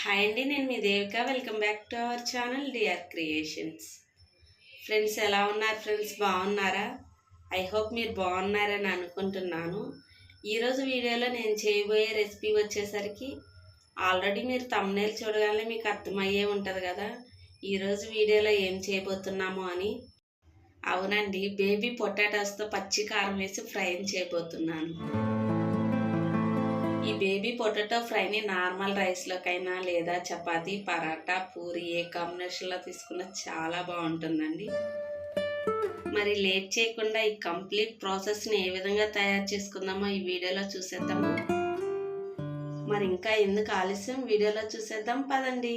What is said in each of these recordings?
Hi అండి నేను మీ Devika. Welcome back to our channel DR creations friends ఎలా ఉన్నారు ఫ్రెండ్స్ బాగున్నారా? ఐ హోప్ మీరు బాగున్నారని అనుకుంటున్నాను. ఈరోజు వీడియోలో నేను చేయబోయే రెసిపీ వచ్చేసరికి ఆల్రెడీ మీరు తమ్నేలు చూడగానే మీకు అర్థమయ్యే ఉంటుంది కదా. ఈరోజు వీడియోలో ఏం చేయబోతున్నాము అని. అవునండి బేబీ పొటాటోస్తో పచ్చి కారం వేసి ఫ్రై చేయబోతున్నాను. ఈ బేబీ పొటాటో ఫ్రైని నార్మల్ రైస్లోకైనా లేదా చపాతీ పరాటా పూరి ఏ కాంబినేషన్లో తీసుకున్నా చాలా బాగుంటుందండి. మరి లేట్ చేయకుండా ఈ కంప్లీట్ ప్రాసెస్ని ఏ విధంగా తయారు చేసుకుందామో ఈ వీడియోలో చూసేద్దాము. మరి ఇంకా ఎందుకు ఆలస్యం? వీడియోలో చూసేద్దాం పదండి.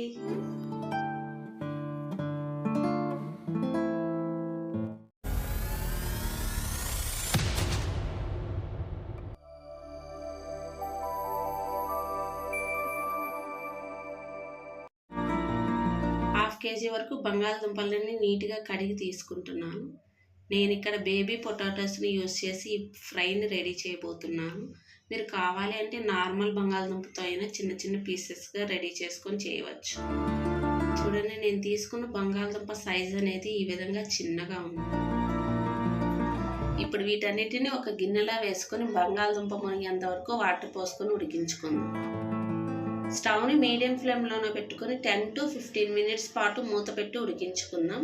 కేజీ వరకు బంగాళదుంపలని నీట్గా కడిగి తీసుకుంటున్నాను. నేను ఇక్కడ బేబీ పొటాటోస్ని యూస్ చేసి ఈ ఫ్రైని రెడీ చేయబోతున్నాను. మీరు కావాలి అంటే నార్మల్ బంగాళదుంపతో అయినా చిన్న చిన్న పీసెస్గా రెడీ చేసుకొని చేయవచ్చు. చూడండి నేను తీసుకున్న బంగాళదుంప సైజ్ అనేది ఈ విధంగా చిన్నగా ఉంది. ఇప్పుడు వీటన్నిటిని ఒక గిన్నెలా వేసుకొని బంగాళదుంప మునిగేంత వరకు వాటర్ పోసుకొని ఉడికించుకుందాం. స్టవ్ని మీడియం ఫ్లేమ్లోనే పెట్టుకొని టెన్ టు ఫిఫ్టీన్ మినిట్స్ పాటు మూత పెట్టి ఉడికించుకుందాం.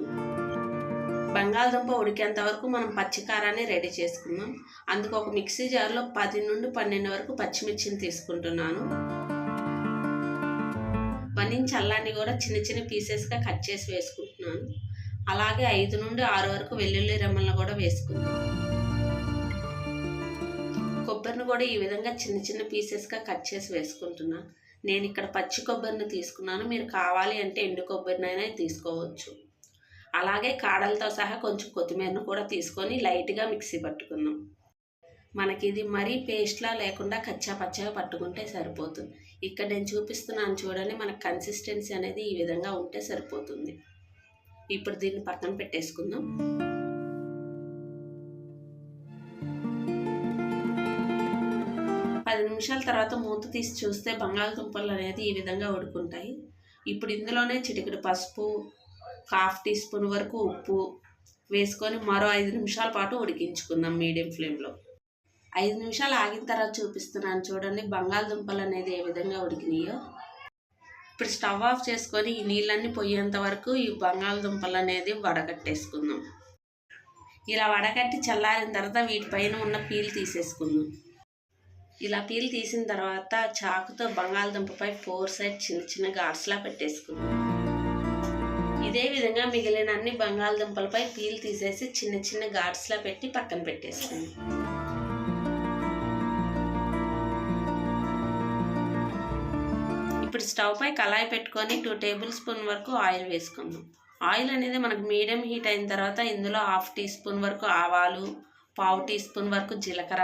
బంగాళదుంప ఉడికేంత వరకు మనం పచ్చికారాన్ని రెడీ చేసుకుందాం. అందుకు ఒక మిక్సీ జార్లో పది నుండి పన్నెండు వరకు పచ్చిమిర్చిని తీసుకుంటున్నాను. వన్ ఇంచ్ అల్లాన్ని కూడా చిన్న చిన్న పీసెస్గా కట్ చేసి వేసుకుంటున్నాను. అలాగే ఐదు నుండి ఆరు వరకు వెల్లుల్లి రెమ్మలను కూడా వేసుకుందాం. కొబ్బరిని కూడా ఈ విధంగా చిన్న చిన్న పీసెస్గా కట్ చేసి వేసుకుంటున్నాను. నేను ఇక్కడ పచ్చి కొబ్బరిని తీసుకున్నాను. మీరు కావాలి అంటే ఎండు కొబ్బరినైనా తీసుకోవచ్చు. అలాగే కాడలతో సహా కొంచెం కొత్తిమీరను కూడా తీసుకొని లైట్గా మిక్సీ పట్టుకుందాం. మనకి ఇది మరీ పేస్ట్లా లేకుండా కచ్చా పచ్చగా పట్టుకుంటే సరిపోతుంది. ఇక్కడ నేను చూపిస్తున్నాను చూడండి మనకు కన్సిస్టెన్సీ అనేది ఈ విధంగా ఉంటే సరిపోతుంది. ఇప్పుడు దీన్ని పక్కన పెట్టేసుకుందాం. నిమిషాల తర్వాత మూత తీసి చూస్తే బంగాళదుంపలు అనేది ఈ విధంగా ఉడుకుంటాయి. ఇప్పుడు ఇందులోనే చిటికెడు పసుపు హాఫ్ టీ స్పూన్ వరకు ఉప్పు వేసుకొని మరో ఐదు నిమిషాల పాటు ఉడికించుకుందాం మీడియం ఫ్లేమ్లో. ఐదు నిమిషాలు ఆగిన తర్వాత చూపిస్తున్నాను చూడండి బంగాళదుంపలు అనేది ఏ విధంగా ఉడికినాయో. ఇప్పుడు స్టవ్ ఆఫ్ చేసుకొని ఈ నీళ్ళన్నీ పొయ్యేంత వరకు ఈ బంగాళదుంపలు అనేది వడగట్టేసుకుందాం ఇలా వడగట్టి చల్లారిన తర్వాత వీటిపైన ఉన్న పీల్ తీసేసుకుందాం. ఇలా పీల్ తీసిన తర్వాత చాకుతో బంగాళదుంపపై ఫోర్ సైడ్ చిన్న చిన్న ఘాట్స్లా పెట్టేసుకుందాం. ఇదే విధంగా మిగిలిన అన్ని బంగాళదుంపలపై పీల్ తీసేసి చిన్న చిన్న గాడ్స్లా పెట్టి పక్కన పెట్టేసుకుందాం. ఇప్పుడు స్టవ్ పై కళాయి పెట్టుకొని టూ టేబుల్ స్పూన్ వరకు ఆయిల్ వేసుకుందాం. ఆయిల్ అనేది మనకు మీడియం హీట్ అయిన తర్వాత ఇందులో హాఫ్ టీ స్పూన్ వరకు ఆవాలు పావు టీ స్పూన్ వరకు జీలకర్ర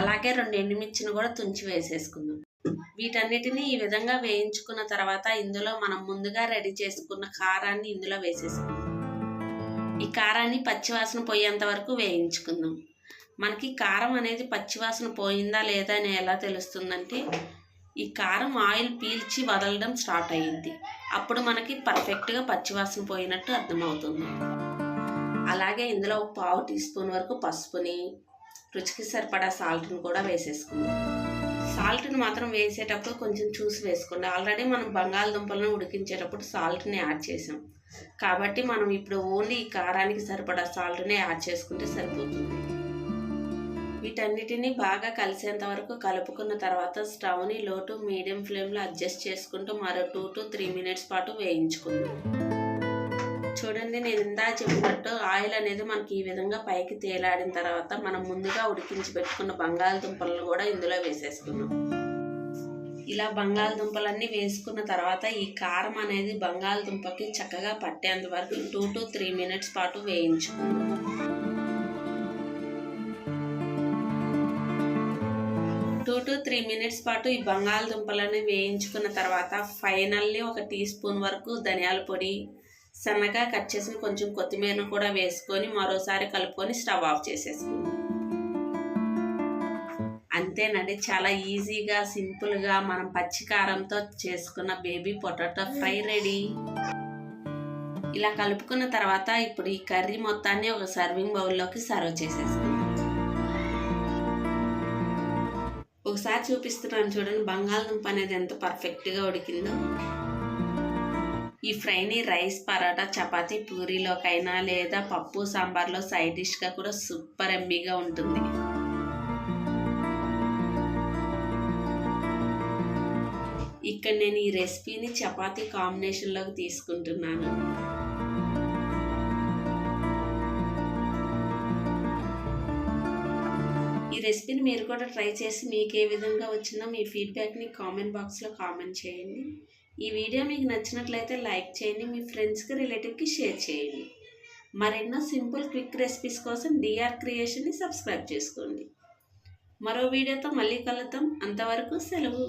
అలాగే రెండు ఎండుమిర్చిని కూడా తుంచి వేసేసుకుందాం. వీటన్నిటిని ఈ విధంగా వేయించుకున్న తర్వాత ఇందులో మనం ముందుగా రెడీ చేసుకున్న కారాన్ని ఇందులో వేసేసుకుందాం. ఈ కారాన్ని పచ్చివాసన పోయేంత వరకు వేయించుకుందాం. మనకి కారం అనేది పచ్చివాసన పోయిందా లేదా అని ఎలా తెలుస్తుందంటే ఈ కారం ఆయిల్ పీల్చి వదలడం స్టార్ట్ అయ్యింది. అప్పుడు మనకి పర్ఫెక్ట్గా పచ్చివాసన పోయినట్టు అర్థమవుతుంది. అలాగే ఇందులో ఒక పావు టీ స్పూన్ వరకు పసుపుని రుచికి సరిపడా సాల్ట్ని కూడా వేసేసుకుందాం. సాల్ట్ని మాత్రం వేసేటప్పుడు కొంచెం చూసి వేసుకోండి. ఆల్రెడీ మనం బంగాళదుంపలను ఉడికించేటప్పుడు సాల్ట్ని యాడ్ చేసాం. కాబట్టి మనం ఇప్పుడు ఓన్లీ ఈ కారానికి సరిపడా సాల్ట్ని యాడ్ చేసుకుంటే సరిపోతుంది. వీటన్నిటిని బాగా కలిసేంత వరకు కలుపుకున్న తర్వాత స్టవ్ని లో టు మీడియం ఫ్లేమ్లో అడ్జస్ట్ చేసుకుంటూ మరో టూ టు త్రీ మినిట్స్ పాటు వేయించుకుందాం. చూడండి నేను ఇందా చెప్పినట్టు ఆయిల్ అనేది మనకి ఈ విధంగా పైకి తేలాడిన తర్వాత మనం ముందుగా ఉడికించి పెట్టుకున్న బంగాళదుంపలను కూడా ఇందులో వేసేసుకున్నాం ఇలా బంగాళదుంపలన్నీ వేసుకున్న తర్వాత ఈ కారం అనేది బంగాళదుంపకి చక్కగా పట్టేంత వరకు టూ టు త్రీ మినిట్స్ పాటు వేయించుకుందాం. టూ టు త్రీ మినిట్స్ పాటు ఈ బంగాళదుంపలను వేయించుకున్న తర్వాత ఫైనల్లీ ఒక టీ స్పూన్ వరకు ధనియాల పొడి సన్నగా కట్ చేసిన కొంచెం కొత్తిమీరను కూడా వేసుకొని మరోసారి కలుపుకొని స్టవ్ ఆఫ్ చేసేసుకుందాం. అంతేనండి చాలా ఈజీగా సింపుల్గా మనం పచ్చికారంతో చేసుకున్న బేబీ పొటాటో ఫ్రై రెడీ. ఇలా కలుపుకున్న తర్వాత ఇప్పుడు ఈ కర్రీ మొత్తాన్ని ఒక సర్వింగ్ బౌల్లోకి సర్వ్ చేసేసుకుందాం. ఒకసారి చూపిస్తున్నాను చూడండి బంగాళదుంప అనేది ఎంత పర్ఫెక్ట్గా ఉడికిందో. ఈ ఫ్రైని రైస్ పరాటా చపాతీ పూరీలోకైనా లేదా పప్పు సాంబార్లో సైడ్ డిష్గా కూడా సూపర్ ఎమ్మీగా ఉంటుంది. ఇక్కడ నేను ఈ రెసిపీని చపాతీ కాంబినేషన్లోకి తీసుకుంటున్నాను. ఈ రెసిపీని మీరు కూడా ట్రై చేసి మీకు ఏ విధంగా వచ్చిందో మీ ఫీడ్బ్యాక్ని కామెంట్ బాక్స్లో కామెంట్ చేయండి. ఈ వీడియో మీకు నచ్చినట్లయితే లైక్ చేయండి మీ ఫ్రెండ్స్కి రిలేటివ్కి షేర్ చేయండి. మరెన్నో సింపుల్ క్విక్ రెసిపీస్ కోసం డిఆర్ క్రియేషన్ని సబ్స్క్రైబ్ చేసుకోండి. మరో వీడియోతో మళ్ళీ కలుద్దాం. అంతవరకు సెలవు.